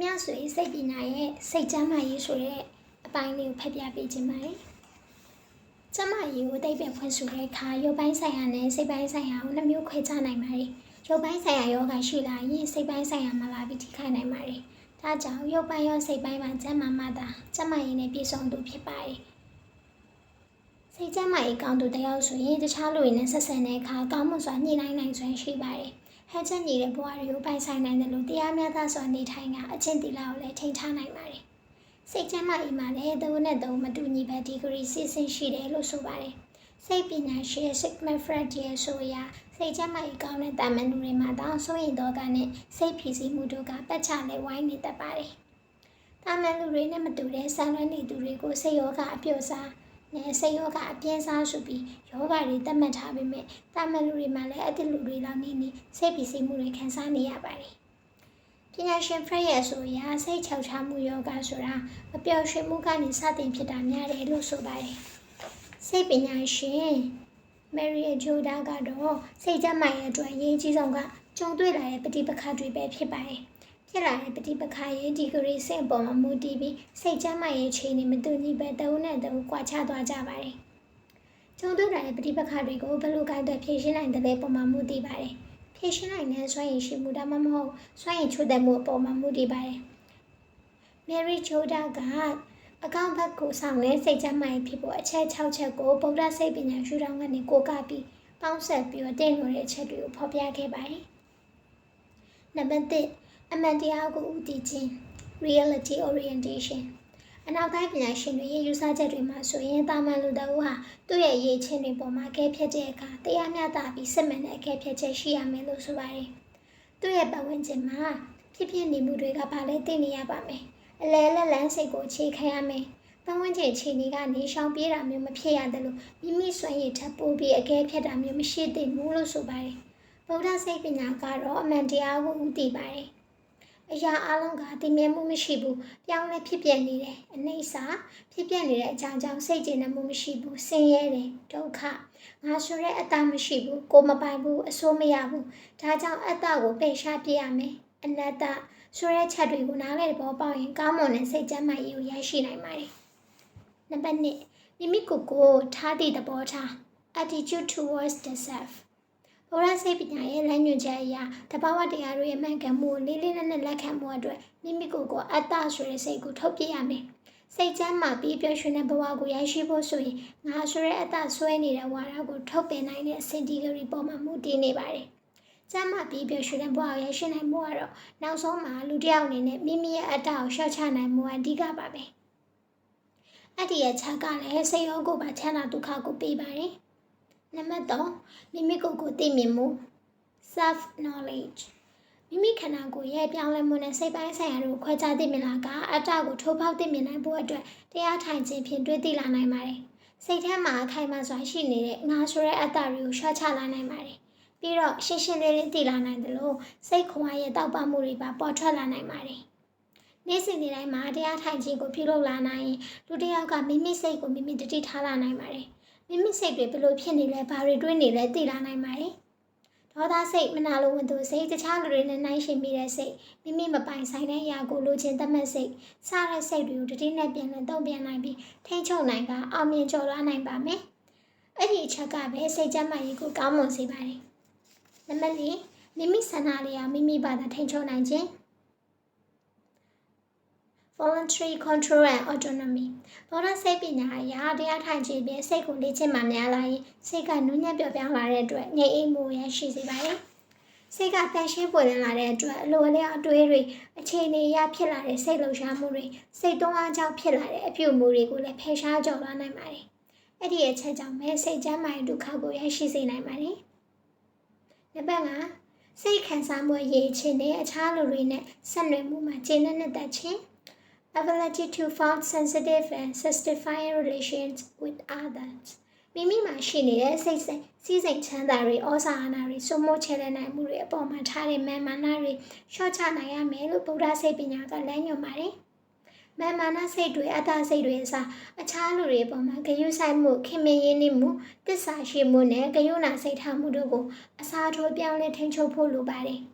မြဆွေစိတ်ပညာရဲ့စိတ်ကျမ်းမာရေးဆိုတဲ့အပိုင်းလေးကိုဖတ်ပြပေးခြင်းပါတယ်။ကျမ်းမာရေးကိုတိတ်ပဲဖွင့်ဆိုတဲ့အခါရုပ်ပိုင်းဆိုင်ရာနဲ့စိတ်ပိုင်းဆိုင်ရာကိုနှမျိုးခွဲခြားနိုင်ပါတယ်။ရုပ်ပိုင်းဆိုင်ရာယောဂရှိလာရင်စိတ်ပိုင်းဆိုင်ရာမှာလာပြီးထိခိုက်နိုင်ပါတယ်။ဒါကြောင့်ရုပ်ပိုင်းရောစိတ်ပိုင်းမှာကျမ်းမာမှသာကျမ်းမာရေးနဲ့ပြည့်စုံသူဖြစ်ပါတယ်။စိတ်ကျမ်းမာရေးကောင်းသူတယောက်ဆိုရင်တခြားလူတွေနဲ့ဆက်ဆံတဲ့အခါကောင်းမွန်စွာညှိနှိုင်းနိုင်စွမ်းရှိပါတယ်။ ဟန်ချက်ညီတဲ့ဘဝတွေကိုပိုင်ဆိုင်နိုင်တယ်လို့တရားမျှတစွာနေထိုင်ကအချင်းတီလာကိုလည်းထိန်းထားနိုင်ပါတယ်။စိတ်ကျမ်းမာရေးမှာလည်းသုံးနဲ့သုံးမတူညီပဲဒီဂရီစီစဉ်ရှိတယ်လို့ဆိုပါတယ်။စိတ်ပညာရှင် Sigmund Freud ရဲ့ဆိုအရစိတ်ကျမ်းမာရေးကောင်းတဲ့တာမန်လူတွေမှာတောင်စိုးရိမ်တော့ကနဲ့စိတ်ဖြစ်စီမှုတို့ကပတ်ချလဲဝိုင်းနေတတ်ပါတယ်။တာမန်လူတွေနဲ့မတူတဲ့ဆံလွှဲနေသူတွေကိုစိတ်ရောဂအပြုတ်စားနဲ့ စိတ်ရောဂအပြင်းစားဆိုပြီးယောဂတွေတတ်မှတ်ထားပေမဲ့တာမန်လူတွေမှာလည်းအတိလူတွေလောက်နေနေစိတ်ဖြစ်စီမှုတွေခံစားနေရပါတယ်။ပညာရှင်ဖရက်ရဲ့ဆိုအရစိတ်ချောက်ချမှုယောဂဆိုတာမပျော်ရွှင်မှုကနေစတင်ဖြစ်တာများတယ်လို့ဆိုပါတယ်။စိတ်ပညာရှင်မယ်ရီဂျိုဒါကတော့စိတ်ကြမ်းမာရေးအတွက်အရေးကြီးဆုံးကကြုံတွေ့လာတဲ့ပဋိပက္ခတွေပဲဖြစ်ပါတယ်။ ဖြစ်လာတဲ့ပဋိပက္ခရဲ့ဒီဂရီစင်ပေါ်မှာမူတည်ပြီးစိတ်ကြမ်းမာရေးအခြေအနေမတူညီပဲတဝုနဲ့တဝုကွာခြားသွားကြပါတယ်။ကြုံတွေ့လာတဲ့ပဋိပက္ခတွေကိုဘယ်လိုကိုင်တွယ်ဖြေရှင်းနိုင်တယ်လဲပုံမှာမူတည်ပါတယ်။ဖြေရှင်းနိုင်တဲ့စွမ်းရည်ရှိမှုဒါမှမဟုတ်စွမ်းရည်ချို့တဲ့မှုအပေါ်မှာမူတည်ပါတယ်။ Mary Choda ကအကောင့်ဘက်ကိုဆောင်တဲ့စိတ်ကြမ်းမာရေးဖြစ်ဖို့အချက်6ချက်ကိုဗုဒ္ဓစိတ်ပညာရှုထောင့်ကနေကိုကပြီးပေါင်းဆက်ပြီးတော့တင်လို့တဲ့အချက်တွေကိုဖော်ပြခဲ့ပါတယ်။နံပါတ်1 အမှန်တရားကိုဦးတည်ခြင်း reality orientation အနောက်တိုင်းပညာရှင်တွေရဲ့ယူဆချက်တွေမှာဆိုရင်တာမန်လူတအုပ်ဟာသူ့ရဲ့ရည်ချင်းတွေပေါ်မှာအကဲဖြတ်တဲ့အခါတရားမျှတပြီးစစ်မှန်တဲ့အကဲဖြတ်ချက်ရှိရမယ်လို့ဆိုပါတယ်။သူ့ရဲ့ပတ်ဝန်းကျင်မှာဖြစ်ဖြစ်နေမှုတွေကဘာလဲသိနေရပါမယ်။အလဲလက်လန်းစိတ်ကိုအခြေခံရမယ်။ပတ်ဝန်းကျင်အခြေအနေကနေရှောင်ပြေးတာမျိုးမဖြစ်ရတယ်လို့မိမိစွမ်းရည်ထပ်ပိုးပြီးအကဲဖြတ်တာမျိုးမရှိသင့်ဘူးလို့ဆိုပါတယ်။ဗုဒ္ဓစိတ်ပညာကတော့အမှန်တရားကိုဦးတည်ပါတယ်။ အရာအလုံးကတည်မြဲမှုမရှိဘူးပြောင်းလဲဖြစ်ပြနေတယ်အနိစ္စဖြစ်ပြနေတဲ့အကြောင်းကြောင့်စိတ်ကျဉ်မှုမရှိဘူးဆင်းရဲတယ်ဒုက္ခငါဆိုတဲ့အတ္တမရှိဘူးကိုမပိုင်ဘူးအဆိုးမရဘူးဒါကြောင့်အတ္တကိုပယ်ရှားပြရမယ်အနတ္တဆိုတဲ့ချက်တွေကိုနားလည်တဲ့ဘောပေါက်ရင်ကောင်းမွန်တဲ့စိတ်ကျမ်းမာရေးကိုရရှိနိုင်ပါတယ်နံပါတ်1မိမိကိုယ်ကိုထားသည့်သဘောထား attitude towards the self ဘုရားစိတ်ပညာရဲ့လမ်းညွှန်ချက်အရတဘာဝတရားတွေရဲ့မှန်ကန်မှုကိုလေးလေးနက်နက်လက်ခံမှုအတွက်မိမိကိုယ်ကိုအတ္တဆိုတဲ့စိတ်ကိုထုတ်ပြရမယ်။စိတ်ချမ်းသာပြီးပျော်ရွှင်တဲ့ဘဝကိုရရှိဖို့ဆိုရင်ငါဆိုတဲ့အတ္တဆွဲနေတဲ့ဝါဒကိုထုတ်ပယ်နိုင်တဲ့အစင်တီဂရီပေါ်မှာမူတည်နေပါတယ်။ကျမ်းမာပြီးပျော်ရွှင်တဲ့ဘဝကိုရရှိနိုင်မှုကတော့နောက်ဆုံးမှာလူတစ်ယောက်အနေနဲ့မိမိရဲ့အတ္တကိုရှော့ချနိုင်မှုအဓိကပါပဲ။အဲ့ဒီရဲ့ချက်ကလည်းစိတ်ရောကိုယ်ပါချမ်းသာဒုက္ခကိုပေးပါတယ်။ နံပါတ်3မိမိကိုယ်ကိုသိမြင်မှု self knowledge မိမိခန္ဓာကိုယ်ရဲ့ပြောင်းလဲမှုနဲ့စိတ်ပိုင်းဆိုင်ရာတို့ခွဲခြားသိမြင်လာကအတ္တကိုထိုးဖောက်သိမြင်နိုင်ဖို့အတွက်တရားထိုင်ခြင်းဖြင့်တွေးသိလာနိုင်ပါတယ်။စိတ်ထဲမှာအခိုင်အမာစွာရှိနေတဲ့ငါဆိုတဲ့အတ္တတွေကိုရှော့ချလာနိုင်ပါတယ်။ပြီးတော့ရှင်းရှင်းလင်းလင်းသိလာနိုင်တယ်လို့စိတ်ခွန်အားရဲ့တောက်ပမှုတွေပါပေါ်ထွက်လာနိုင်ပါတယ်။နေ့စဉ်နေ့တိုင်းမှာတရားထိုင်ခြင်းကိုပြုလုပ်လာနိုင်ရင်လူတစ်ယောက်ကမိမိစိတ်ကိုမိမိတတိထားလာနိုင်ပါတယ်။ မိမိစိတ်တွေဘလို့ဖြစ်နေလဲဘာတွေတွေးနေလဲသိလာနိုင်ပါတယ်ဒေါသစိတ်မနာလိုဝင်သူစိတ်တခြားလူတွေနဲ့နှိုင်းယှဉ်မိတဲ့စိတ်မိမိမပိုင်ဆိုင်တဲ့အရာကိုလိုချင်သတ်မှတ်စိတ်စတဲ့စိတ်တွေကိုတတိနဲ့ပြန်လည်တုံ့ပြန်နိုင်ပြီးထိန်းချုပ်နိုင်ကအောင်မြင်ကျော်လွှားနိုင်ပါမယ်အဲ့ဒီအချက်ကပဲစိတ်ကျန်းမာရေးကိုကောင်းမွန်စေပါတယ်နံပါတ်၄မိမိဆန္ဒလေးအောင်မိမိဘာသာထိန်းချုပ်နိုင်ခြင်း voluntary control and autonomy ဘောရစိတ်ပညာအရာတရားထိုင်ခြင်းဖြင့်စိတ်ကိုလေ့ကျင့်မှများလာရင်စိတ်ကနူးညံ့ပျော်ပြောင်းလာတဲ့အတွက်ငြိမ်အိမ်မှုရရှိစေပါတယ်စိတ်ကတန်ရှင်းပွင့်လင်းလာတဲ့အတွက်အလိုအလျောက်အတွေးတွေအခြေအနေအရဖြစ်လာတဲ့စိတ်လှုပ်ရှားမှုတွေစိတ်သွန်းအားကြောင့်ဖြစ်လာတဲ့အပြုအမူတွေကိုလည်းဖယ်ရှားကျော်လွှားနိုင်ပါတယ်အဲ့ဒီအချက်ကြောင့်ပဲစိတ်ကျမ်းမာရေးဒုက္ခကိုရရှိစေနိုင်ပါတယ်နံပါတ်5စိတ်ခံစားမှုရည်ချင်းနဲ့အခြားလူတွေနဲ့ဆက်နွယ်မှုမှာကျဉ်းတဲ့တက်ခြင်း ability to form sensitive and satisfying relations with others မိမိမှာရှိနေတဲ့စိတ်စိတ်စီးစိမ်ချမ်းသာတွေဩဇာအာဏာတွေစုမိုးချဲတဲ့နိုင်မှုတွေအပေါ်မှာထားတဲ့မာမာနတွေရှော့ချနိုင်ရမယ်လို့ဗုဒ္ဓစိတ်ပညာကလမ်းညွှန်ပါတယ်။မာမာနစိတ်တွေအတ္တစိတ်တွေအစားအခြားလူတွေအပေါ်မှာဂယုဆိုင်မှုခင်မင်းရင်းနှီးမှုတစ္ဆာရှိမှုနဲ့ဂယုဏစိတ်ထားမှုတို့ကိုအစားထိုးပြောင်းလဲထိန်းချုပ်ဖို့လိုပါတယ်။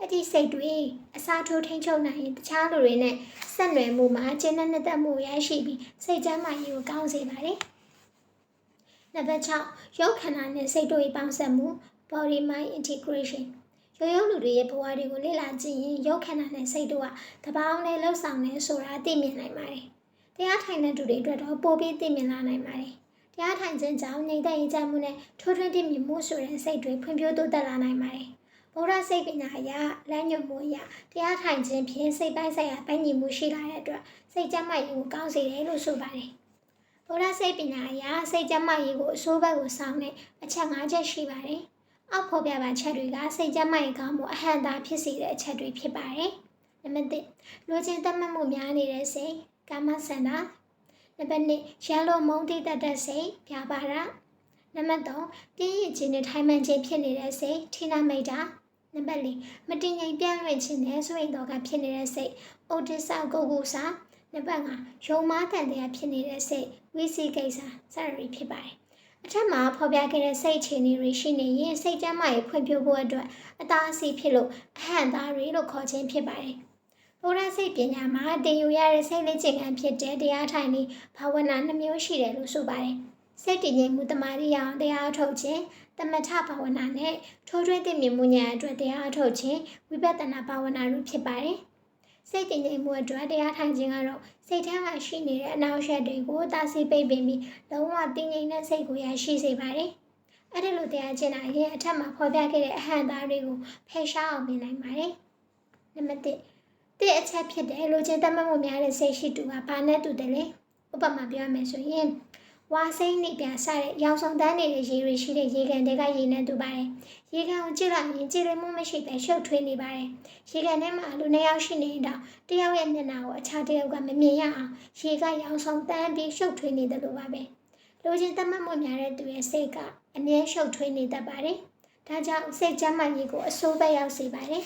အဲ့ဒီစိတ်တွေအစာထိုးထိန်ချုပ်နိုင်ရင်တခြားလူတွေနဲ့ဆက်နွယ်မှုမှာကျဉ်းတဲ့နှစ်သက်မှုရရှိပြီးစိတ်ကျန်းမာရေးကိုကောင်းစေပါတယ်။နံပါတ်6ရုပ်ခန္ဓာနဲ့စိတ်တို့ရဲ့ပေါင်းစပ်မှု body mind integration ရိုးရိုးလူတွေရဲ့ဘဝတွေကိုလေ့လာကြည့်ရင်ရုပ်ခန္ဓာနဲ့စိတ်တို့ကတပောင်းနဲ့လှုပ်ဆောင်နေဆိုတာသိမြင်နိုင်ပါတယ်။တရားထိုင်တဲ့သူတွေအတွက်တော့ပိုပြီးသိမြင်လာနိုင်ပါတယ်။တရားထိုင်ခြင်းကြောင့်ငြိမ်သက်ရေးချမှုနဲ့ထိုးထွင်းတည်မြင်မှုဆိုတဲ့စိတ်တွေဖွံ့ဖြိုးတိုးတက်လာနိုင်ပါတယ်။ ဗုဒ္ဓစိတ်ပညာအရလမ်းညွှန်မှုအရတရားထိုင်ခြင်းဖြင့်စိတ်ပိုင်းဆိုင်ရာပိုင်းညီမှုရှိလာတဲ့အတွက်စိတ်ကြမ်းမှတ်ရေးကိုကောင်းစေတယ်လို့ဆိုပါတယ်။ဗုဒ္ဓစိတ်ပညာအရစိတ်ကြမ်းမှတ်ရေးကိုအဆိုးဘက်ကိုဆောင်တဲ့အချက်၅ချက်ရှိပါတယ်။အောက်ဖော်ပြပါချက်တွေကစိတ်ကြမ်းမှတ်ရေးကောင်းမှုအဟန့်တာဖြစ်စေတဲ့အချက်တွေဖြစ်ပါတယ်။နံပါတ်1လူချင်းတတ်မှတ်မှုများနေတဲ့စိတ်ကာမစန္ဒနံပါတ်2ရန်လိုမုန်းတိတတ်တဲ့စိတ်ပြပါရနံပါတ်3ပြင်းရည်ခြင်းနဲ့ထိုင်မှန်ခြင်းဖြစ်နေတဲ့စိတ်ထိနာမိတ်တာ နံပါတ်4မတင်ငိမ်ပြန့်လွင့်ခြင်းနဲ့ဆိုရင်တော့ကဖြစ်နေတဲ့စိတ်ဩဒစ္စကုတ်ကုစာနံပါတ်5ယုံမားတန်တရားဖြစ်နေတဲ့စိတ်ဝိစီကိစ္စစရရီဖြစ်ပါတယ်အထက်မှာဖော်ပြခဲ့တဲ့စိတ်အခြေအနေတွေရှိနေရင်စိတ်ကျန်းမာရေးဖွံ့ဖြိုးဖို့အတွက်အသားအဆီဖြစ်လို့အဟန့်သားတွေလို့ခေါ်ခြင်းဖြစ်ပါတယ်ဘုရားစိတ်ပညာမှာတင်ယူရတဲ့စိတ်လေးချိန်ခံဖြစ်တဲ့တရားထိုင်ပြီးဘာဝနာနှမျိုးရှိတယ်လို့ဆိုပါတယ်။စိတ်တည်ငြိမ်မှုတမာရီအောင်တရားထုတ်ခြင်း တမထဘာဝနာနဲ့ထိုးထွင်းသိမြင်မှုညာအတွက်တရားထုတ်ခြင်းဝိပဿနာဘာဝနာတို့ဖြစ်ပါတယ်။စိတ်တည်ငြိမ်မှုအတွက်တရားထိုင်ခြင်းကတော့စိတ်ထဲမှာရှိနေတဲ့အနောက်ရှက်တွေကိုတာစီပိတ်ပင်ပြီးလုံးဝတည်ငြိမ်တဲ့စိတ်ကိုရရှိစေပါတယ်။အဲ့ဒီလိုတရားကျင့်တာရင်အထက်မှာဖော်ပြခဲ့တဲ့အဟန့်သားတွေကိုဖယ်ရှားအောင်မြင်နိုင်ပါတယ်။နံပါတ်1တဲ့အချက်ဖြစ်တယ်လူချင်းတတ်မှတ်မှုများတဲ့စိတ်ရှိသူကဘာနဲ့တူတယ်လဲဥပမာပြောရမယ်ဆိုရင် ဝါစိမ့်နေပြန်ဆတဲ့ရောင်စုံတန်းနေတဲ့ရေတွေရှိတဲ့ရေကန်တွေကရေနဲ့တူပါတယ်ရေကန်ကိုကြည့်လိုက်ရင်ကြည်လင်မှုမရှိပဲရှုပ်ထွေးနေပါတယ်ရေကန်ထဲမှာလူနှစ်ယောက်ရှိနေတော့တယောက်ရဲ့မျက်နှာကိုအခြားတယောက်ကမမြင်ရအောင်ရေကရောင်စုံတန်းပြီးရှုပ်ထွေးနေတယ်လို့ပါပဲလူချင်းတတ်မှတ်မှုများတဲ့သူရဲ့စိတ်ကအမြဲရှုပ်ထွေးနေတတ်ပါတယ်ဒါကြောင့်စိတ်ကျန်းမာရေးကိုအဆိုးပဲရောက်စေပါတယ်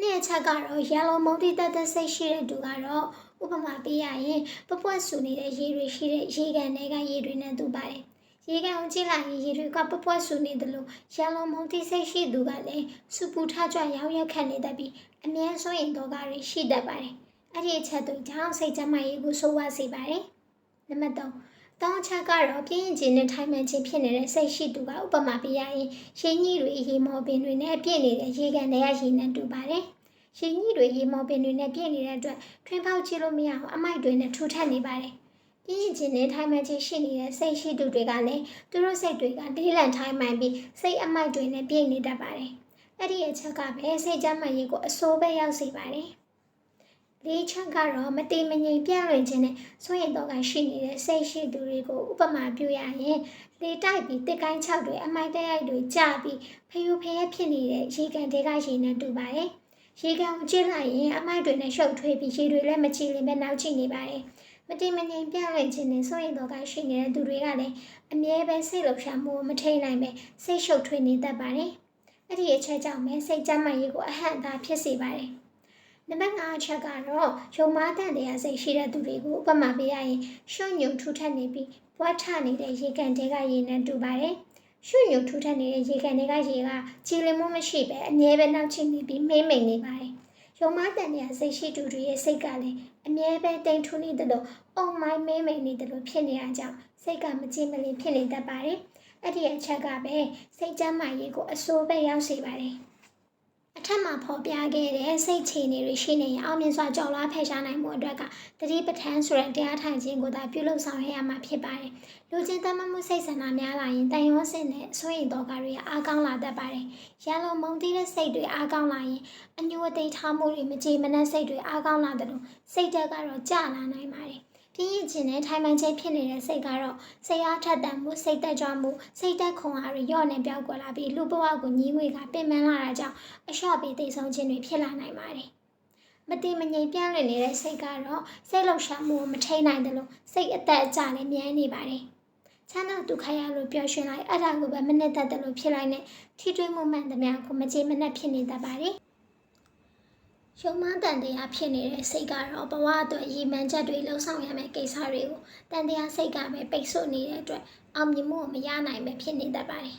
နေ့အချက်ကတော့ရန်လုံးမုံတိတက်တက်စိတ်ရှိတဲ့သူကတော့ ဥပမာပေးရရင်ပပွက်ဆူနေတဲ့ရေတွေရှိတဲ့ရေကန်တွေကရေတွေနဲ့တူပါတယ်။ရေကန်ကိုကြည့်လိုက်ရင်ရေတွေကပပွက်ဆူနေတယ်လို့ရန်လုံးမုံတိစိတ်ရှိသူကလည်းစူပူထကြွရောက်ရက်ခတ်နေတတ်ပြီးအမြဲဆိုရင်တော့ကတွေရှိတတ်ပါတယ်။အဲ့ဒီအချက်တို့ကြောင့်စိတ်ကြမ်းမာရေးကိုဆိုးဝါးစေပါတယ်။နံပါတ်3တောင်းချက်ကတော့ပြင်းရင်ချင်းနဲ့ထိုင်မှန်ခြင်းဖြစ်နေတဲ့စိတ်ရှိသူကဥပမာပေးရရင်ရှင်းကြီးတွေရေမော်ပင်တွေနဲ့ပြည့်နေတဲ့ရေကန်တွေကရေနဲ့တူပါတယ်။ ရှင်းကြီးတွေရေမော်ပင်တွေနဲ့ပြည့်နေတဲ့အတွက်ထွင်းပေါက်ကြည့်လို့မရအောင်အမိုက်တွေနဲ့ထူထပ်နေပါတယ်။ပြင်းရင်ချင်းနဲ့ထိုင်မှန်ခြင်းရှိနေတဲ့စိတ်ရှိသူတွေကလည်းသူတို့စိတ်တွေကတေးလန့်ထိုင်မှန်ပြီးစိတ်အမိုက်တွေနဲ့ပြည့်နေတတ်ပါတယ်။အဲ့ဒီအချက်ကပဲစိတ်ကြမ်းမှန်ရေးကိုအစိုးပဲရောက်စေပါတယ်။လေးချက်ကတော့မတိမငြိမ်ပြန့်လွင်ခြင်းနဲ့ဆွေရင်တော့ကရှိနေတဲ့စိတ်ရှိသူတွေကိုဥပမာပြုရရင်လေတိုက်ပြီးတစ်ကိုင်း၆တွေအမိုက်တရိုက်တွေကြပြီးဖျူဖျဲဖြစ်နေတဲ့ရေကန်တွေကရေနဲ့တူပါတယ်။ ရေကန်ကိုကြည့်လိုက်ရင်အမိုက်တွေနဲ့ရှုပ်ထွေးပြီးရေတွေလည်းမကြည့်ရင်ပဲနောက်ကျနေပါတယ်။မတိမငြိမ်ပြန့်လွင်ခြင်းနဲ့ဆွေရင်တော့ကရှိနေတဲ့သူတွေကလည်းအမြဲပဲစိတ်လှုပ်ရှားမှုမထိန်နိုင်ပဲစိတ်ရှုပ်ထွေးနေတတ်ပါတယ်။အဲ့ဒီအချက်ကြောင့်ပဲစိတ်ကြမ်းမှန်ရေးကိုအဟန့်အတားဖြစ်စေပါတယ်။နံပါတ်5အချက်ကတော့ယုံမားတန်တရားစိတ်ရှိတဲ့သူတွေကိုဥပမာပေးရရင်ရှုံညုံထူထပ်နေပြီးပွားထနေတဲ့ရေကန်တဲကရေနဲ့တူပါတယ်။ ရှုံညုံထူထပ်နေတဲ့ရေကန်တဲကရေကကြည်လင်မှုမရှိပဲအမြဲပဲနောက်ချနေပြီးမိမ့်မိန်နေပါတယ်။ယုံမားတန်တရားစိတ်ရှိသူတွေရဲ့စိတ်ကလည်းအမြဲပဲတိမ်ထူနေတယ်လို့အုံမိုင်းမိမ့်မိန်နေတယ်လို့ဖြစ်နေရကြောင်းစိတ်ကမကြည်မလင်ဖြစ်နေတတ်ပါတယ်။အဲ့ဒီအချက်ကပဲစိတ်ကြမ်းမာရေးကိုအစိုးပဲရောက်စေပါတယ်။ အထက်မှာဖော်ပြခဲ့တဲ့စိတ်ချနေတွေရှိနေရင်အောင်မြင်စွာကြော်လားဖယ်ရှားနိုင်မှုအတွက်ကတတိပဋ္ဌာန်းဆိုတဲ့တရားထိုင်ခြင်းကိုသာပြုလုပ်ဆောင်ရမှာဖြစ်ပါတယ်။လူချင်းတမမှုစိတ်ဆန္ဒများလာရင်တန်ရောစင်နဲ့ဆွေရင်တော်ကတွေအားကောင်းလာတတ်ပါတယ်။ရန်လုံးမုံတီးတဲ့စိတ်တွေအားကောင်းလာရင်အညူအသိထားမှုတွေမကြေမနက်စိတ်တွေအားကောင်းလာတယ်လို့စိတ်တက်ကတော့ကြာလာနိုင်ပါတယ်။ ပြင်းရခြင်းနဲ့ထိုင်မှန်ခြင်းဖြစ်နေတဲ့စိတ်ကတော့စိတ်အားထက်သန်မှုစိတ်သက်ကြွမှုစိတ်သက်ခွန်အားတွေညော့နေပြောက်ကွယ်လာပြီးလူဘဝကိုညီးငွေကပင်ပန်းလာတာကြောင့်အလျှော့ပြီးသိဆုံးခြင်းတွေဖြစ်လာနိုင်ပါတယ်။မတိမငြိမ်ပြန့်လွင့်နေတဲ့စိတ်ကတော့စိတ်လှုပ်ရှားမှုကိုမထိန်နိုင်တယ်လို့စိတ်အသက်အကျနဲ့မြဲနေပါတယ်။ချမ်းသာဒုက္ခရလို့ပျော်ရွှင်လိုက်အဲ့ဒါကိုပဲမနစ်သက်တယ်လို့ဖြစ်လိုက်နဲ့ထိတွေ့မှုမှန်သမျှကိုမကြေမနက်ဖြစ်နေတတ်ပါတယ်။ ရုံမတန်တရားဖြစ်နေတဲ့စိတ်ကတော့ဘဝအတွက်ရည်မှန်းချက်တွေလှုံ့ဆော်ရမယ့်ကိစ္စတွေကိုတန်တရားစိတ်ကပဲပိတ်ဆို့နေတဲ့အတွက်အောင်မြင်မှုမရနိုင်ပဲဖြစ်နေတတ်ပါတယ်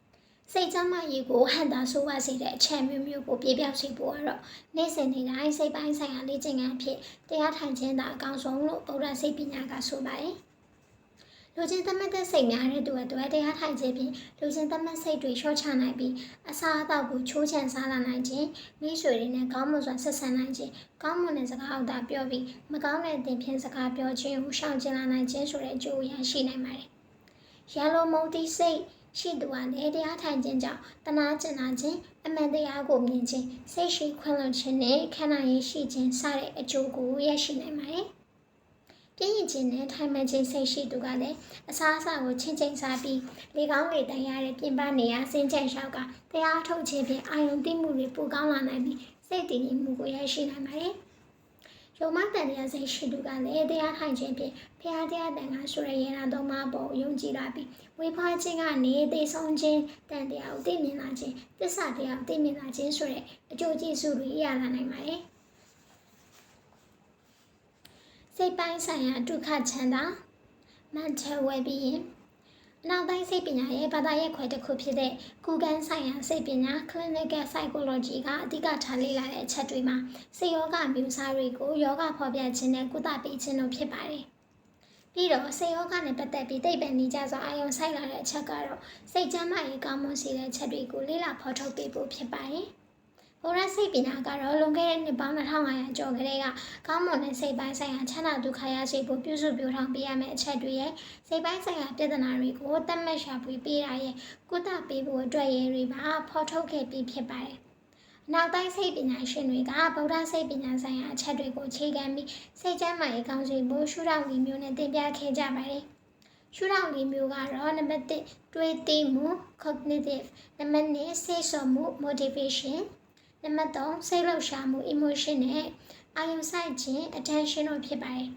။စိတ်ချမ်းသာရေးကိုဟန်တာဆိုးပါစေတဲ့အချက်မျိုးမျိုးကိုပြေပြောက်စေဖို့ကတော့နေ့စဉ်နေ့တိုင်းစိတ်ပိုင်းဆိုင်ရာလေ့ကျင့်ခန်းအဖြစ်တရားထိုင်ခြင်းသာအကောင်းဆုံးလို့ဗုဒ္ဓစိတ်ပညာကဆိုပါတယ်။ လူချင်းသမတ်တဲ့စိတ်များတဲ့သူအတွက်တရားထိုင်ခြင်းဖြင့်လူချင်းသမတ်စိတ်တွေလျှော့ချနိုင်ပြီးအစာအသောက်ကိုချိုးချံစားလာနိုင်ခြင်းမိတ်ဆွေတွေနဲ့ကောင်းမွန်စွာဆက်ဆံနိုင်ခြင်းကောင်းမွန်တဲ့စကားအောက်သာပြောပြီးမကောင်းတဲ့အသင်ဖြင့်စကားပြောခြင်းကိုရှောင်ကျဉ်လာနိုင်ခြင်းဆိုတဲ့အကျိုးရရှိနိုင်ပါတယ်။ရန်လိုမုံတိစိတ်ရှိသူကလည်းတရားထိုင်ခြင်းကြောင့်တနာကျင်နာခြင်းအမှန်တရားကိုမြင်ခြင်းစိတ်ရှိခွင့်လွန်ခြင်းနဲ့ခန္ဓာရည်ရှိခြင်းစတဲ့အကျိုးကိုရရှိနိုင်ပါတယ်။ ပြင်းရင်ခြင်းနဲ့ထိုင်မှန်ခြင်းစိတ်ရှိသူကလည်းအစားအစာကိုချင်းချင်းစားပြီးလေကောင်းလေတန်ရတဲ့ပြင်ပနေရာစင်ကြံလျှောက်ကတရားထုတ်ခြင်းဖြင့်အာယုံတိမှုတွေပိုကောင်းလာနိုင်ပြီးစိတ်တည်ငြိမ်မှုကိုရရှိနိုင်ပါတယ်။ယုံမတန်တရားစိတ်ရှိသူကလည်းတရားထိုင်ခြင်းဖြင့်ဖျားတရားတန်ခါဆိုရရေနာတော်မှာပေါ်ယုံကြည်လာပြီးဝေဖွားခြင်းကနေသိဆုံးခြင်းတန်တရားကိုသိမြင်လာခြင်းသစ္စာတရားကိုသိမြင်လာခြင်းဆိုတဲ့အကျိုးကျေးဇူးတွေရလာနိုင်ပါတယ်။ စိတ်ပိုင်းဆိုင်ရာဒုက္ခချမ်းသာ mental well-being နောက်တိုင်းစိတ်ပညာရဲ့ဘာသာရပ်ခွဲတစ်ခုဖြစ်တဲ့ကုကန်းဆိုင်ရာစိတ်ပညာ clinical psychology ကအဓိကထားလေ့လာတဲ့အချက်တွေမှာစိတ်ယောဂမျိုးစားတွေကိုယောဂဖော်ပြခြင်းနဲ့ကုသပေးခြင်းတို့ဖြစ်ပါတယ်။ပြီးတော့စိတ်ယောဂနဲ့ပတ်သက်ပြီးသိပ္ပံနည်းကြစွာအာရုံစိုက်လာတဲ့အချက်ကတော့စိတ်ကျန်းမာရေးကောင်းမွန်စေတဲ့ချက်တွေကိုလေ့လာဖော်ထုတ်ပေးဖို့ဖြစ်ပါတယ်။ ဘုရားစိတ်ပညာကတော့လွန်ခဲ့တဲ့နှစ်ပေါင်း2500ကျော်ကလေးကကောင်းမွန်တဲ့စိတ်ပိုင်းဆိုင်ရာချမ်းသာဒုက္ခရရှိဖို့ပြုစုပြောထောင်ပေးရမယ့်အချက်တွေရဲ့စိတ်ပိုင်းဆိုင်ရာပြဿနာတွေကိုတတ်မှတ်ရှာဖွေပေးတာရဲ့ကုသပေးဖို့အတွက်ရည်တွေပါဖော်ထုတ်ခဲ့ပြီးဖြစ်ပါတယ်။နောက်တိုင်းစိတ်ပညာရှင်တွေကဗုဒ္ဓစိတ်ပညာဆိုင်ရာအချက်တွေကိုခြေခံပြီးစိတ်ကျန်းမာရေးကောင်းစေဖို့ရှုထောင့်လေးမျိုးနဲ့သင်ပြခဲ့ကြပါတယ်။ရှုထောင့်လေးမျိုးကတော့နံပါတ်1တွေးသိမှု cognitive နံပါတ်2စိတ်ဆော်မှု motivation နံပါတ်3စိတ်လှုပ်ရှားမှု emotion နဲ့အာရုံစိုက်ခြင်း attention တို့ဖြစ်ပါတယ်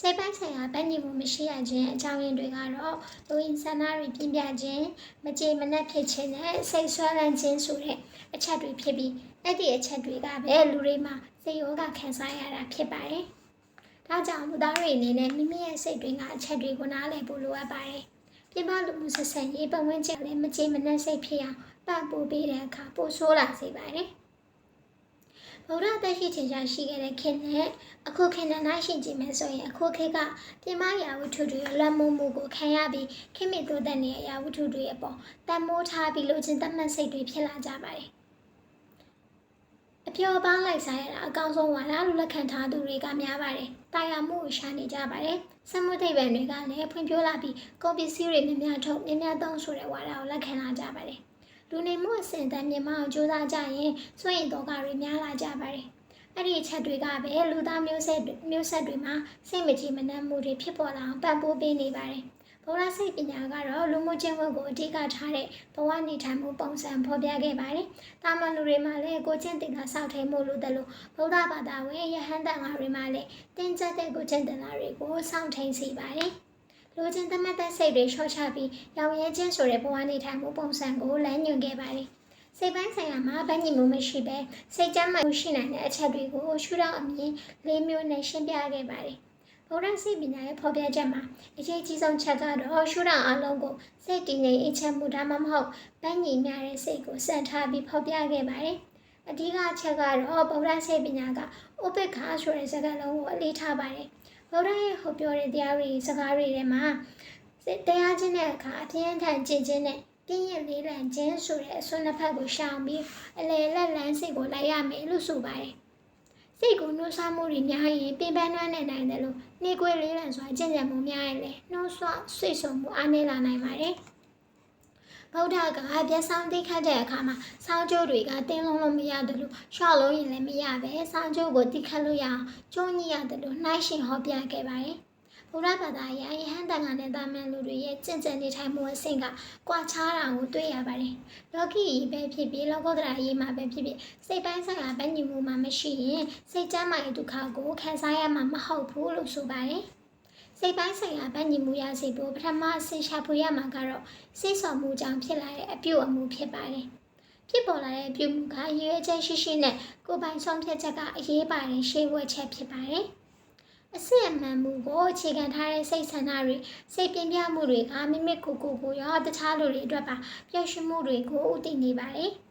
စိတ်ပိုင်းဆိုင်ရာဗန်းညီမှုမရှိရခြင်းအကြောင်းရင်းတွေကတော့လူရင်းဆန္ဒတွေပြင်းပြခြင်းမကြေမနက်ဖြစ်ခြင်းနဲ့စိတ်ဆွဲလန်းခြင်းဆိုတဲ့အချက်တွေဖြစ်ပြီးအဲ့ဒီအချက်တွေကပဲလူတွေမှာစိတ်ရောဂါခံစားရတာဖြစ်ပါတယ်။ဒါကြောင့်လူသားတွေအနေနဲ့မိမိရဲ့စိတ်တွေကအချက်တွေကိုနားလည်ဖို့လိုအပ်ပါတယ်။ပြပလူမှုဆက်ဆံရေးပတ်ဝန်းကျင်လည်းမကြေမနက်စိတ်ဖြစ်အောင်ပံ့ပိုးပေးတဲ့အခါပိုဆိုးလာစေပါတယ်။ ဗုဒ္ဓသက်ရှိထင်ရှားရှိခဲ့တဲ့ခင်နဲ့အခုခင်နဲ့နိုင်ရှိကြည့်မယ်ဆိုရင်အခုခေတ်ကပြမရာဝတ္ထုတွေလွှမ်းမိုးမှုကိုခံရပြီးခင်မီတိုတဲ့နေရာဝတ္ထုတွေအပေါ်တန်မိုးထားပြီးလိုချင်တတ်မှတ်စိတ်တွေဖြစ်လာကြပါတယ်အပြောပန်းလိုက်စားရတာအကောင်းဆုံးဝါဒလို့လက်ခံထားသူတွေကများပါတယ်။တာယာမှုကိုရှာနေကြပါတယ်။စက်မှုထိပ်ပံတွေကလည်းဖွံ့ဖြိုးလာပြီးကုန်ပစ္စည်းတွေများများထုတ်များများသုံးဆိုတဲ့ဝါဒကိုလက်ခံလာကြပါတယ်။ လူနေမှုအဆင့်အတန်းမြင့်မအောင်ကြိုးစားကြရင်စွန့်ရင်တော့ကတွေများလာကြပါတယ်။အဲ့ဒီအချက်တွေကပဲလူသားမျိုးဆက်မျိုးဆက်တွေမှာစိတ်မကြည်မနှံ့မှုတွေဖြစ်ပေါ်လာအောင်ပံ့ပိုးပေးနေပါတယ်။ဗုဒ္ဓစိတ်ပညာကတော့လူမှုချင်းဝတ်ကိုအဓိကထားတဲ့ဘဝနေထိုင်မှုပုံစံဖော်ပြခဲ့ပါတယ်။တာမန်လူတွေမှာလည်းကိုချင်းတင်တာစောက်ထိန်မှုလို့တယ်လို့ဗုဒ္ဓဘာသာဝင်ယဟန်တန်ဃာတွေမှာလည်းတင်ကျတဲ့ကိုချင်းတင်တာတွေကိုစောင့်ထိန်စေပါတယ်။ လူချင်းသမတ်သက်စိတ်တွေလျှော့ချပြီးရောင်ရဲခြင်းဆိုတဲ့ဘဝနေထိုင်မှုပုံစံကိုလမ်းညွှန်ခဲ့ပါတယ်။စိတ်ပိုင်းဆိုင်ရာမှာဗန်းညီမှုမရှိဘဲစိတ်ကြမ်းမှရှိနိုင်တဲ့အချက်တွေကိုရှုထောင့်အမြင်လေးမျိုးနဲ့ရှင်းပြခဲ့ပါတယ်။ဗုဒ္ဓစိတ်ပညာရဲ့ဖော်ပြချက်မှာအရေးကြီးဆုံးချက်ကတော့ရှုထောင့်အလုံးကိုစိတ်တည်ငြိမ်အေးချမ်းမှုဒါမှမဟုတ်ဗန်းညီများတဲ့စိတ်ကိုစံထားပြီးဖော်ပြခဲ့ပါတယ်။အဓိကအချက်ကတော့ဗုဒ္ဓစိတ်ပညာကဥပိ္ပခါဆိုတဲ့စကားလုံးကိုအလေးထားပါတယ်။ ဗုဒ္ဓရဲ့ဟောပြောတဲ့တရားတွေစကားတွေထဲမှာတရားချင်းတဲ့အခါအပြင်းထန်ကြင်ချင်းနဲ့ပြင်းရင်လေးလံခြင်းဆိုတဲ့အစွမ်းတစ်ဖက်ကိုရှောင်ပြီးအလေလက်လန်းစိတ်ကိုလိုက်ရမယ်လို့ဆိုပါတယ်။စိတ်ကိုနှိုးဆွမှုတွေများရင်ပင်ပန်းနှွမ်းနေနိုင်တယ်လို့နှိကွေးလေးလံစွာကြင်ကြံမှုများရင်လည်းနှိုးဆွဆွေဆုံမှုအားနည်းလာနိုင်ပါတယ်။ ဗုဒ္ဓကပြက်ဆောင်သိခတ်တဲ့အခါမှာစောင်းကျိုးတွေကတင်းလုံးလုံးမရတယ်လို့ရှော့လုံးရင်လည်းမရပဲစောင်းကျိုးကိုသိခတ်လို့ရအောင်ကျုံးညရတယ်လို့နှိုင်းရှင်ဟောပြခဲ့ပါတယ်ဘုရားဘာသာရဲ့ယဟန်တန်ခါနဲ့တာမန်လူတွေရဲ့ကြင်ကြံနေထိုင်မှုအဆင့်ကကွာခြားတာကိုတွေ့ရပါတယ်။လောကီကြီးပဲဖြစ်ဖြစ်လောကုတ္တရာရေးမှာပဲဖြစ်ဖြစ်စိတ်ပိုင်းဆိုင်ရာဗညီမှုမှာမရှိရင်စိတ်ကျမ်းမာရေးဒုက္ခကိုခံစားရမှာမဟုတ်ဘူးလို့ဆိုပါတယ်။ စိတ်ပိုင်းဆိုင်ရာဗတ်ညီမှုရစေဖို့ပထမအဆင့်ရှာဖွေရမှာကတော့စိတ်ဆော်မှုကြောင့်ဖြစ်လာတဲ့အပြုတ်အမှုဖြစ်ပါတယ်။ဖြစ်ပေါ်လာတဲ့အပြုတ်မှုကရွေးချက်ရှိရှိနဲ့ကိုယ်ပိုင်ဆုံးဖြတ်ချက်ကအရေးပါတဲ့ရှေ့ဝက်ချက်ဖြစ်ပါတယ်။အစစ်အမှန်မှုကိုအခြေခံထားတဲ့စိတ်ဆန္ဒတွေစိတ်ပြင်းပြမှုတွေကမိမိကိုယ်ကိုယ်ကိုရောတခြားလူတွေအတွက်ပါပျော်ရွှင်မှုတွေကိုဥတည်နေပါတယ်။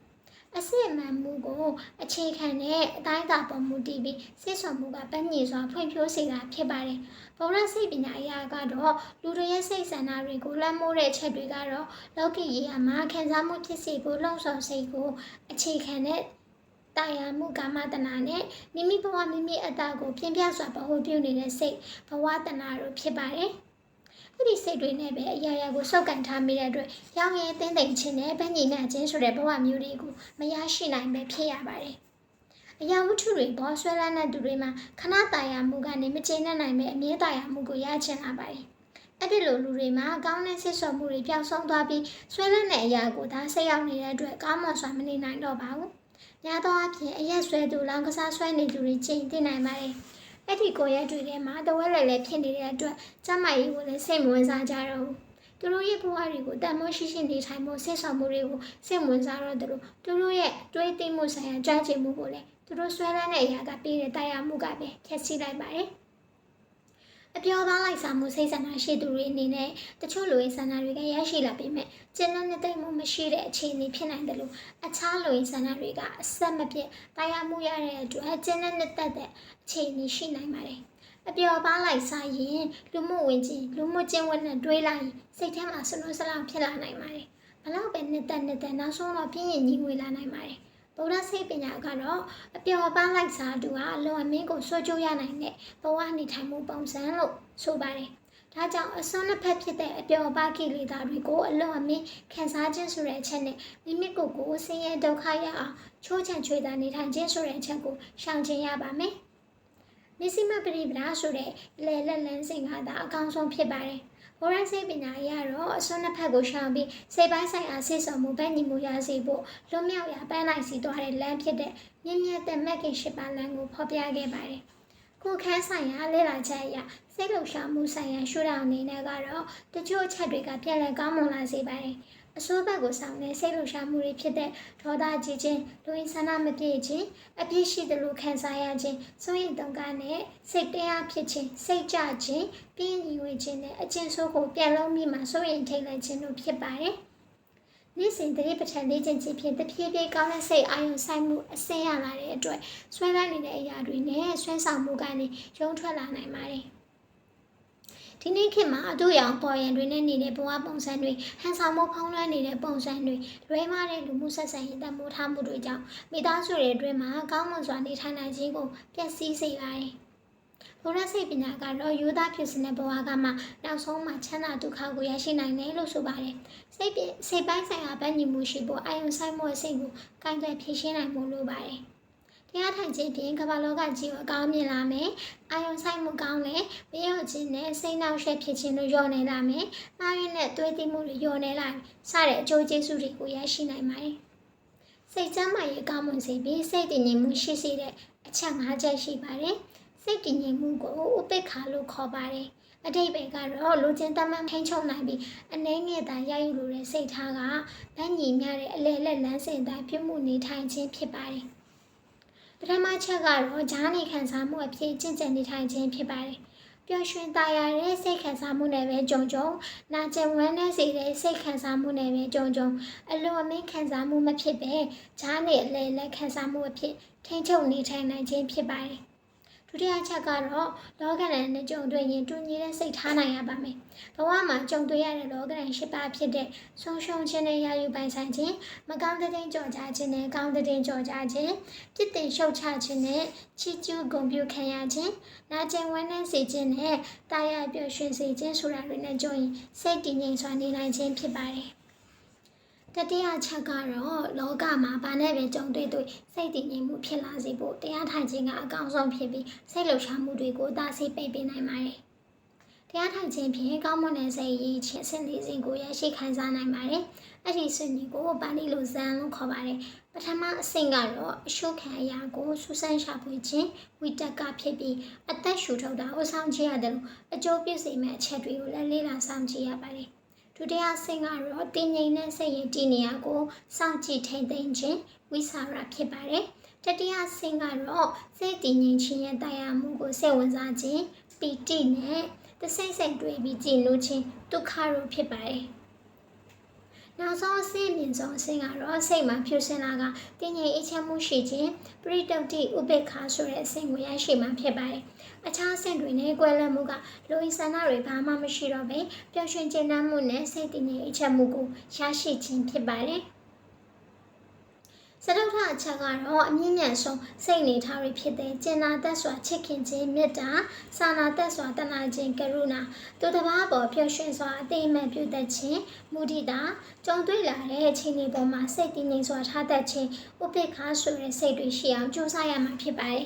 အစစ်အမှန်မှုကိုအခြေခံတဲ့အတိုင်းအတာပေါ်မူတည်ပြီးစိတ်ဆော်မှုကပန်းညင်စွာဖွံ့ဖြိုးစေတာဖြစ်ပါတယ်။ဘုံရစိတ်ပညာအရာကတော့လူတွေရဲ့စိတ်ဆန္ဒတွေကိုလွှမ်းမိုးတဲ့အချက်တွေကတော့လောကီရေးအမှာခံစားမှုဖြစ်စေဖို့လှုံ့ဆော်စိတ်ကိုအခြေခံတဲ့တာယာမှုကာမတနာနဲ့မိမိဘဝမိမိအတ္တကိုပြင်းပြစွာဗဟုပြုနေတဲ့စိတ်ဘဝတနာတို့ဖြစ်ပါတယ်။ အဲ့ဒီစိတ်တွေနဲ့ပဲအရာရာကိုစောက်ကန်ထားမိတဲ့အတွက်ရောင်ရဲတင်းတိမ်ခြင်းနဲ့ဗန်းညီနာခြင်းဆိုတဲ့ဘဝမျိုးတွေကိုမရရှိနိုင်ပဲဖြစ်ရပါတယ်။အရာဝတ္ထုတွေပေါ်ဆွဲလန်းတဲ့သူတွေမှာခဏတာယာမှုကနေမကျေနပ်နိုင်ပဲအမြဲတာယာမှုကိုရချင်လာပါတယ်။အဲ့ဒီလိုလူတွေမှာကောင်းတဲ့ဆစ်ဆော်မှုတွေပျောက်ဆုံးသွားပြီးဆွဲလန်းတဲ့အရာကိုဒါဆက်ရောက်နေတဲ့အတွက်ကောင်းမွန်စွာမနေနိုင်တော့ပါဘူး။ညာတော့အဖြစ်အရက်ဆွဲသူလောင်ကစားဆွဲနေသူတွေချိန်သိနိုင်ပါတယ်။ အဲ့ဒီကိုရက်တွေထဲမှာတဝဲလဲလဲဖြစ်နေတဲ့အတွက်ကျမကြီးကိုလည်းစိတ်မဝင်စားကြတော့ဘူး။သူတို့ရဲ့ဘဝတွေကိုတန်မိုးရှိရှိနေထိုင်မှုဆစ်ဆောင်မှုတွေကိုစိတ်ဝင်စားတော့သူတို့သူတို့ရဲ့တွေးသိမှုဆိုင်ရာကြွချင်မှုကိုလည်းသူတို့ဆွဲလန်းတဲ့အရာကပြီးတဲ့တရားမှုကပဲဖြည့်ဆည်းလိုက်ပါတယ်။ အပြောသားလိုက်စားမှုစိတ်ဆန္ဒရှိသူတွေအနေနဲ့တချို့လူရေးဆန္ဒတွေကရရှိလာပေမဲ့ကျဉ်းတဲ့သိမှုမရှိတဲ့အခြေအနေဖြစ်နိုင်တယ်လို့အခြားလူရေးဆန္ဒတွေကအဆက်မပြတ်တရားမှုရတဲ့အတွက်ကျဉ်းတဲ့တက်တဲ့အခြေအနေရှိနိုင်ပါတယ်။အပြောပါလိုက်စားရင်လူမှုဝင်ခြင်းလူမှုကျင့်ဝတ်နဲ့တွေးလိုက်ရင်စိတ်ထဲမှာဆလို့ဆလောင်ဖြစ်လာနိုင်ပါတယ်။ဘလောက်ပဲနှစ်သက်နှစ်သက်နောက်ဆုံးတော့ပြင်းရင်ကြီးငွေလာနိုင်ပါတယ်။ ဗုဒ္ဓစိတ်ပညာကတော့အပျော်ပန်းလိုက်စားသူကအလွန်အမင်းကိုဆွကြိုးရနိုင်တဲ့ဘဝနေထိုင်မှုပုံစံလို့ဆိုပါတယ်။ဒါကြောင့်အစွန်းနှစ်ဖက်ဖြစ်တဲ့အပျော်ပါကိလေသာတွေကိုအလွန်အမင်းခံစားခြင်းဆိုတဲ့အချက်နဲ့မိမိကိုယ်ကိုဆင်းရဲဒုက္ခရအောင်ချိုးချံချွေတာနေထိုင်ခြင်းဆိုတဲ့အချက်ကိုရှောင်ကျဉ်ရပါမယ်။မစ္စည်းမပရိပဒါဆိုတဲ့လဲလက်လန်းစင်ကသာအကောင်းဆုံးဖြစ်ပါတယ်။ ဘိုရစိတ်ပညာရတော့အစွန်းနှစ်ဖက်ကိုရှောင်ပြီးစိတ်ပိုင်းဆိုင်ရာဆိတ်ဆောင်မှုပဲညီမှုရစေဖို့လွတ်မြောက်ရာပန်းလိုက်စီသွားတဲ့လမ်းဖြစ်တဲ့မြင့်မြတ်တဲ့မက်ကင်ရှိပါလမ်းကိုဖော်ပြခဲ့ပါတယ်။ကိုခန်းဆိုင်ရာလေ့လာချက်အရစိတ်လှုပ်ရှားမှုဆိုင်ရာရှုထောင့်အနေနဲ့ကတော့တချို့အချက်တွေကပြန်လည်ကောင်းမွန်လာစေပါတယ်။ အစိုးဘက်ကိုဆောင်တဲ့စိတ်လှုပ်ရှားမှုတွေဖြစ်တဲ့ဒေါသကြီးခြင်းလူရင်းဆန္ဒမပြည့်ခြင်းအပြစ်ရှိသလိုခံစားရခြင်းစိုးရိမ်တုန်ကနဲ့စိတ်တရားဖြစ်ခြင်းစိတ်ကြခြင်းပြင်းညီဝေခြင်းနဲ့အကျဉ်းဆိုးကိုပြန်လုံးမိမှစိုးရိမ်ထိတ်လန့်ခြင်းတို့ဖြစ်ပါတယ်နေ့စဉ်တတိပဋ္ဌာန်လေးချင်းချင်းဖြင့်တဖြည်းဖြည်းကောင်းတဲ့စိတ်အာရုံစိုက်မှုအဆင်းရလာတဲ့အတွက်ဆွဲလန်းနေတဲ့အရာတွေနဲ့ဆွဲဆောင်မှုကနေရုံထွက်လာနိုင်ပါတယ်။ ဒီနေ့ခေတ်မှာအတူရောင်ပေါ်ရန်တွေနဲ့နေတဲ့ဘဝပုံစံတွေဟန်ဆောင်မှုဖုံးလွှမ်းနေတဲ့ပုံစံတွေလွဲမားတဲ့လူမှုဆက်ဆံရေးတမိုးထားမှုတွေကြောင့်မိသားစုတွေအတွင်းမှာကောင်းမွန်စွာနေထိုင်နိုင်ခြင်းကိုပျက်စီးစေပါတယ်ဘုရားစိတ်ပညာကတော့ယူသားဖြစ်စတဲ့ဘဝကမှနောက်ဆုံးမှချမ်းသာဒုက္ခကိုရရှိနိုင်တယ်လို့ဆိုပါတယ်။စိတ်စိတ်ပိုင်းဆိုင်ရာဗတ်ညီမှုရှိဖို့အာယုံဆိုင်မှုအစိတ်ကိုကင်တွယ်ဖြည့်ရှင်းနိုင်မှုလိုပါတယ်။ တရားထိုင်ခြင်းဖြင့်ကမ္ဘာလောကကြီးကိုအကောင်းမြင်လာမယ်။အာယုံဆိုင်မှုကောင်းလေမရော့ခြင်းနဲ့စိတ်နှောက်ယှက်ဖြစ်ခြင်းတို့လျော့နေလာမယ်။မှားရင်းနဲ့တွေးသိမှုတွေလျော့နေလာစတဲ့အကျိုးကျေးဇူးတွေကိုရရှိနိုင်ပါတယ်။စိတ်ချမ်းသာရေးကောင်းမွန်စေပြီးစိတ်တည်ငြိမ်မှုရှိစေတဲ့အချက်၅ချက်ရှိပါတယ်။စိတ်တည်ငြိမ်မှုကိုဥပိ္ပခါလို့ခေါ်ပါတယ်။အတိတ်ပဲကတော့လူချင်းတမန်ထိန်ချုံနိုင်ပြီးအနေငယ်တန်ရယူလိုတဲ့စိတ်ထားကဗန်းညီမြတဲ့အလဲလက်လန်းစင်တိုင်းပြုမှုနေထိုင်ခြင်းဖြစ်ပါတယ်။ ပထမချက်ကတော့ဂျားနေခံစားမှုအဖြစ်ကျင့်ကြံနေထိုင်ခြင်းဖြစ်ပါတယ်။ပျော်ရွှင်သားရတဲ့စိတ်ခံစားမှုနဲ့ပဲကြုံကြုံနာကျင်ဝမ်းနဲ့စေတဲ့စိတ်ခံစားမှုနဲ့ပဲကြုံကြုံအလွန်အမင်းခံစားမှုမဖြစ်ပဲဂျားနေအလဲလက်ခံစားမှုအဖြစ်ထိန်းချုပ်နေထိုင်နိုင်ခြင်းဖြစ်ပါတယ် ဒုတိယချက်ကတော့လောကရန်နဲ့ကြုံတွေ့ရင်တူညီတဲ့စိတ်ထားနိုင်ရပါမယ်။ဘဝမှာကြုံတွေ့ရတဲ့လောကရန်ရှိပါဖြစ်တဲ့ဆုံးရှုံးခြင်းနဲ့ရာယူပိုင်ဆိုင်ခြင်းမကောင်းတဲ့တင်ကြော်ကြခြင်းနဲ့ကောင်းတဲ့တင်ကြော်ကြခြင်းပြစ်တင်ရှုတ်ချခြင်းနဲ့ချီးကျူးဂုဏ်ပြုခံရခြင်းနာကျင်ဝမ်းနည်းစေခြင်းနဲ့တာယာပျော်ရွှင်စေခြင်းဆိုတာတွေနဲ့ကြုံရင်စိတ်တည်ငြိမ်စွာနေနိုင်ခြင်းဖြစ်ပါတယ်။ တတိယချက်ကတော့လောကမှာဘာနဲ့ပဲကြုံတွေ့တွေ့စိတ်တည်ငြိမ်မှုဖြစ်လာစေဖို့တရားထိုင်ခြင်းကအကောင်းဆုံးဖြစ်ပြီးစိတ်လှုပ်ရှားမှုတွေကိုသာစိတ်ပိတ်ပေးနိုင်ပါတယ်။တရားထိုင်ခြင်းဖြင့်ကောင်းမွန်တဲ့စိတ်ရည်ခြင်းစင်လေးစဉ်ကိုရရှိခံစားနိုင်ပါတယ်။အဲ့ဒီစင်ကြီးကိုပါဠိလိုဇန်လို့ခေါ်ပါတယ်။ပထမအဆင့်ကတော့အရှုခံအရာကိုစူးစမ်းရှာဖွေခြင်းဝိတက်ကဖြစ်ပြီးအသက်ရှူထုတ်တာကိုစောင့်ကြည့်ရတယ်လို့အကျိုးပြုစေမယ့်အချက်တွေကိုလည်းလေ့လာစောင့်ကြည့်ရပါတယ်။ ဒုတိယဆင့်ကတော့တင်းငိမ့်တဲ့စိတ်ရည်တည်နေရာကိုစောင့်ကြည့်ထိမ့်သိမ်းခြင်းဝိစာရဖြစ်ပါတယ်တတိယဆင့်ကတော့စိတ်တည်ငြိမ်ခြင်းရဲ့တရားမှုကိုစိတ်ဝင်စားခြင်းပီတိနဲ့တဆိတ်ဆိတ်တွေ့ပြီးကြည်နူးခြင်းဒုက္ခတို့ဖြစ်ပါတယ် နောက်ဆုံးအဆင့်မြင့်ဆုံးအဆင့်ကတော့စိတ်မှာဖြူစင်လာကတင်းငြိမ်အေးချမ်းမှုရှိခြင်းပရိတုတ်တိဥပေက္ခဆိုတဲ့အဆင့်ကိုရရှိမှဖြစ်ပါတယ်။အခြားအဆင့်တွေနဲ့ကွဲလွဲမှုကလူဤဆန္ဒတွေဘာမှမရှိတော့ဘဲပျော်ရွှင်ကျေနပ်မှုနဲ့စိတ်တည်ငြိမ်အေးချမ်းမှုကိုရရှိခြင်းဖြစ်ပါတယ်။ စတုထအချက်ကတော့အမြင့်မြတ်ဆုံးစိတ်နေထားတွေဖြစ်တဲ့ကျင်နာသက်စွာချစ်ခင်ခြင်းမေတ္တာစာနာသက်စွာတနာခြင်းကရုဏာသူတစ်ပါးပေါ်ပျော်ရွှင်စွာအသိအမှတ်ပြုတတ်ခြင်းမုဒိတာကြုံတွေ့လာတဲ့အချိန်တွေပေါ်မှာစိတ်တည်ငြိမ်စွာထားတတ်ခြင်းဥပေက္ခဆိုတဲ့စိတ်တွေရှိအောင်ကြိုးစားရမှာဖြစ်ပါတယ်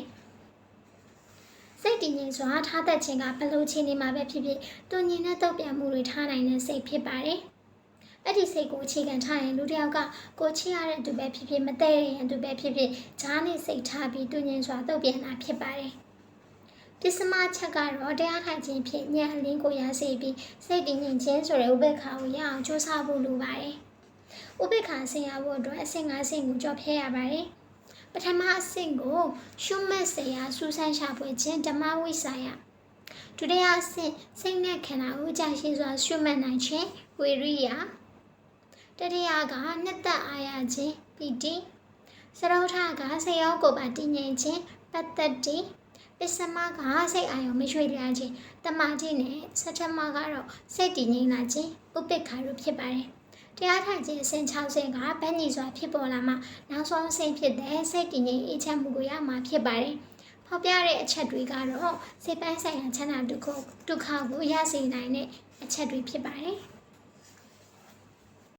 စိတ်တည်ငြိမ်စွာထားတတ်ခြင်းကဘယ်လိုချိန်နေမှာပဲဖြစ်ဖြစ်တူညီတဲ့တုတ်ပြန်မှုတွေထားနိုင်တဲ့စိတ်ဖြစ်ပါတယ်။ အဲ့ဒီစိတ်ကိုအခြေခံထားရင်လူတစ်ယောက်ကကိုချစ်ရတဲ့သူပဲဖြစ်ဖြစ်မတည့်ရင်သူပဲဖြစ်ဖြစ်ဂျားနဲ့စိတ်ထားပြီးတူငင်စွာတုတ်ပြန်တာဖြစ်ပါတယ်။ဒီစမချက်ကတော့တရားထိုင်ခြင်းဖြင့်ညံအလင်းကိုရစေပြီးစိတ်တည်ငြိမ်ခြင်းဆိုတဲ့ဥပ္ပခါကိုရအောင်ကြိုးစားဖို့လိုပါတယ်။ဥပ္ပခါဆင်ရဖို့အတွက်အဆင့်၅ဆင့်ကိုကြော်ဖြဲရပါတယ်။ပထမအဆင့်ကိုရှုမှတ်စေရစူးစမ်းရှာဖွေခြင်းဓမ္မဝိစာယဒုတိယအဆင့်စိတ်နဲ့ခန္ဓာကိုကြာရှည်စွာရှုမှတ်နိုင်ခြင်းဝေရိယ တတိယကနှစ်သက်အားရခြင်းပီတိစရုထကစိတ်ရောကိုယ်ပါတည်ငြိမ်ခြင်းပတ္တတိပစ္စမကစိတ်အာရုံမရွှေ့လျားခြင်းတမတိနဲ့စထမကတော့စိတ်တည်ငြိမ်လာခြင်းဥပိ္ပခါတို့ဖြစ်ပါတယ်တရားထိုင်ခြင်းအဆင့်60ကဗန်းညီစွာဖြစ်ပေါ်လာမှနောက်ဆုံးအဆင့်ဖြစ်တဲ့စိတ်တည်ငြိမ်အေးချမ်းမှုကိုရမှာဖြစ်ပါတယ်။ဖော်ပြတဲ့အချက်တွေကတော့စိတ်ပိုင်းဆိုင်ရာချမ်းသာဒုက္ခဒုက္ခကိုရစေနိုင်တဲ့အချက်တွေဖြစ်ပါတယ်။